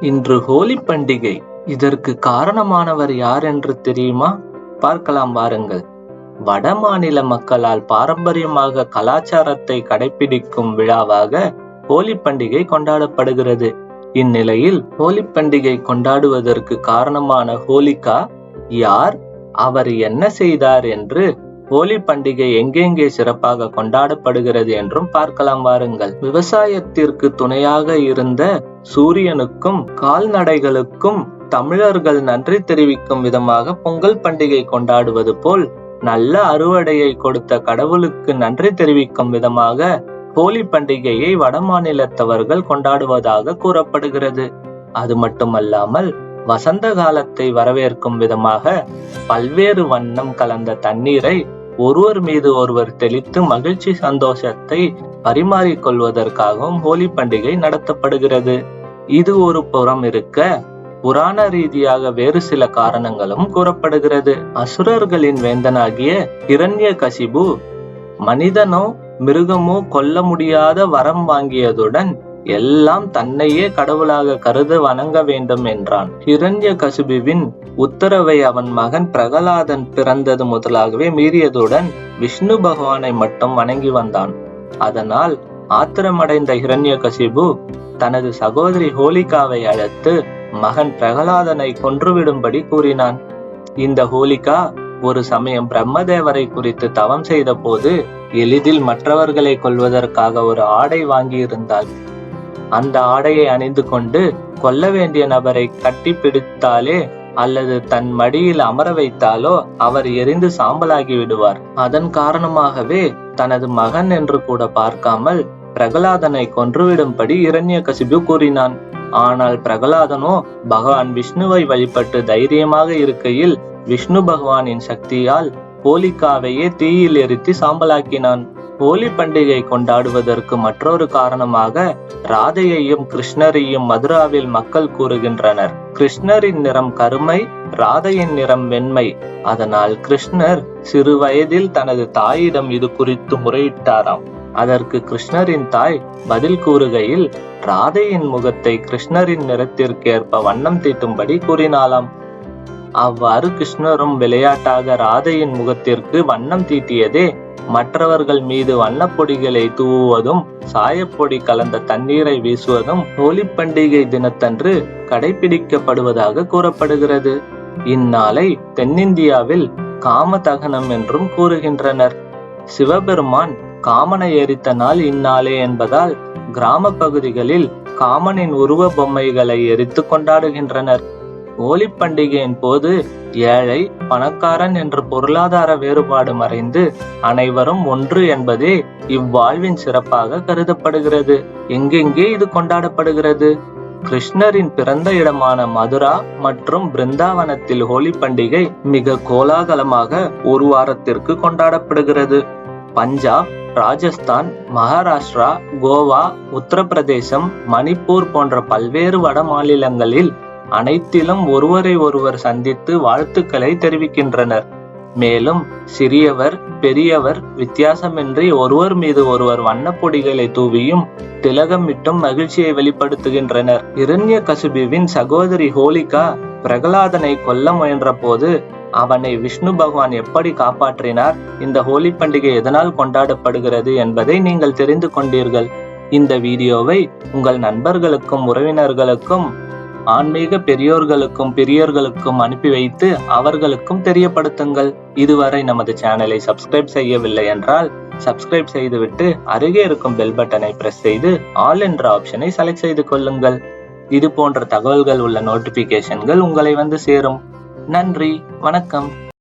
இன்று ஹோலி பண்டிகை. இதற்கு காரணமானவர் யார் என்று தெரியுமா? பார்க்கலாம் வாருங்கள். வட மாநில மக்களால் பாரம்பரியமாக கலாச்சாரத்தை கடைபிடிக்கும் விழாவாக ஹோலி பண்டிகை கொண்டாடப்படுகிறது. இந்நிலையில் ஹோலி பண்டிகை கொண்டாடுவதற்கு காரணமான ஹோலிகா யார்? அவர் என்ன செய்தார் என்று ஹோலி பண்டிகை எங்கெங்கே சிறப்பாக கொண்டாடப்படுகிறது என்றும் பார்க்கலாம் வாருங்கள். விவசாயத்திற்கு துணையாக இருந்த சூரியனுக்கும் கால்நடைகளுக்கும் தமிழர்கள் நன்றி தெரிவிக்கும் விதமாக பொங்கல் பண்டிகை கொண்டாடுவது போல் நல்ல அறுவடையை கொடுத்த கடவுளுக்கு நன்றி தெரிவிக்கும் விதமாக ஹோலி பண்டிகையை வடமாநிலத்தவர்கள் கொண்டாடுவதாக கூறப்படுகிறது. அது மட்டுமல்லாமல் வசந்த காலத்தை வரவேற்கும் விதமாக பல்வேறு வண்ணம் கலந்த தண்ணீரை ஒருவர் மீது ஒருவர் தெளித்து மகிழ்ச்சி சந்தோஷத்தை பரிமாறிக்கொள்வதற்காகவும் ஹோலி பண்டிகை நடத்தப்படுகிறது. இது ஒரு புறம் இருக்க புராண ரீதியாக வேறு சில காரணங்களும் கூறப்படுகிறது. அசுரர்களின் வேந்தனாகிய இரண்ய கசிபு மனிதனோ மிருகமோ கொல்ல முடியாத வரம் வாங்கியதுடன் எல்லாம் தன்னையே கடவுளாக கருத வணங்க வேண்டும் என்றான். ஹிரண்ய கசுபுவின் உத்தரவை அவன் மகன் பிரகலாதன் பிறந்தது முதலாகவே மீறியதுடன் விஷ்ணு பகவானை மட்டும் வணங்கி வந்தான். அதனால் ஆத்திரமடைந்த ஹிரண்ய கசிபு தனது சகோதரி ஹோலிகாவை அழைத்து மகன் பிரகலாதனை கொன்றுவிடும்படி கூறினான். இந்த ஹோலிகா ஒரு சமயம் பிரம்மதேவரை குறித்து தவம் செய்த போது எளிதில் மற்றவர்களை கொல்வதற்காக ஒரு ஆடை வாங்கியிருந்தாள். அந்த ஆடையை அணிந்து கொண்டு கொல்ல வேண்டிய நபரை கட்டி பிடித்தாலே அல்லது தன் மடியில் அமர வைத்தாலோ அவர் எரிந்து சாம்பலாகி விடுவார். அதன் காரணமாகவே தனது மகன் என்று கூட பார்க்காமல் பிரகலாதனை கொன்றுவிடும்படி இரண்ய கசிபு கூறினான். ஆனால் பிரகலாதனோ பகவான் விஷ்ணுவை வழிபட்டு தைரியமாக இருக்கையில் விஷ்ணு பகவானின் சக்தியால் போலிக்காவையே தீயில் எரித்து சாம்பலாக்கினான். ஹோலி பண்டிகை கொண்டாடுவதற்கு மற்றொரு காரணமாக ராதையையும் கிருஷ்ணரையும் மதுராவில் மக்கள் கூறுகின்றனர். கிருஷ்ணரின் நிறம் கருமை ராதையின் நிறம் வெண்மை. அதனால் கிருஷ்ணர் சிறு வயதில் தனது தாயிடம் இது குறித்து முறையிட்டாராம். அதற்கு கிருஷ்ணரின் தாய் பதில் கூறுகையில் ராதையின் முகத்தை கிருஷ்ணரின் நிறத்திற்கேற்ப வண்ணம் தீட்டும்படி கூறினாலாம் அவ்வாறு கிருஷ்ணரும் விளையாட்டாக ராதையின் முகத்திற்கு வண்ணம் தீட்டியதே மற்றவர்கள் மீது வண்ணப்பொடிகளை தூவுவதும் சாயப்பொடி கலந்த தண்ணீரை வீசுவதும் ஹோலி பண்டிகை தினத்தன்று கடைபிடிக்கப்படுவதாக கூறப்படுகிறது. இந்நாளை தென்னிந்தியாவில் காமதகனம் என்றும் கூறுகின்றனர். சிவபெருமான் காமனை எரித்த நாள் இந்நாளே என்பதால் கிராம பகுதிகளில் காமனின் உருவ பொம்மைகளை எரித்து கொண்டாடுகின்றனர். ஹோலி பண்டிகையின் போது ஏழை பணக்காரன் என்ற பொருளாதார வேறுபாடு மறைந்து அனைவரும் ஒன்று என்பதே இவ்வாழ்வின் சிறப்பாக கருதப்படுகிறது. எங்கெங்கே இது கொண்டாடப்படுகிறது? கிருஷ்ணரின் பிறந்த இடமான மதுரா மற்றும் பிருந்தாவனத்தில் ஹோலி பண்டிகை மிக கோலாகலமாக ஒரு வாரத்திற்கு கொண்டாடப்படுகிறது. பஞ்சாப் ராஜஸ்தான் மகாராஷ்டிரா கோவா உத்தரப்பிரதேசம் மணிப்பூர் போன்ற பல்வேறு வட மாநிலங்களில் அனைத்திலும் ஒருவரை ஒருவர் சந்தித்து வாழ்த்துக்களை தெரிவிக்கின்றனர். மேலும் சிறியவர் பெரியவர் வித்தியாசமின்றி ஒருவர் மீது ஒருவர் வண்ணப்பொடிகளை தூவியும் திலகமிட்டும் மகிழ்ச்சியை வெளிப்படுத்துகின்றனர். இரண்ய கசுபிவின் சகோதரி ஹோலிகா பிரகலாதனை கொல்ல முயன்ற போது அவனை விஷ்ணு பகவான் எப்படி காப்பாற்றினார் இந்த ஹோலி பண்டிகை எதனால் கொண்டாடப்படுகிறது என்பதை நீங்கள் தெரிந்து கொண்டீர்கள். இந்த வீடியோவை உங்கள் நண்பர்களுக்கும் உறவினர்களுக்கும் ஆன்மீக பெரியோர்களுக்கும் பெரியர்களுக்கும் அனுப்பி வைத்து அவர்களுக்கும் தெரியப்படுத்துங்கள். இதுவரை நமது சேனலை சப்ஸ்கிரைப் செய்யவில்லை என்றால் சப்ஸ்கிரைப் செய்துவிட்டு அருகே இருக்கும் பெல் பட்டனை பிரஸ் செய்து ஆல் என்ற ஆப்ஷனை செலக்ட் செய்து கொள்ளுங்கள். இது போன்ற தகவல்கள் உள்ள நோட்டிபிகேஷன்கள் உங்களை வந்து சேரும். நன்றி வணக்கம்.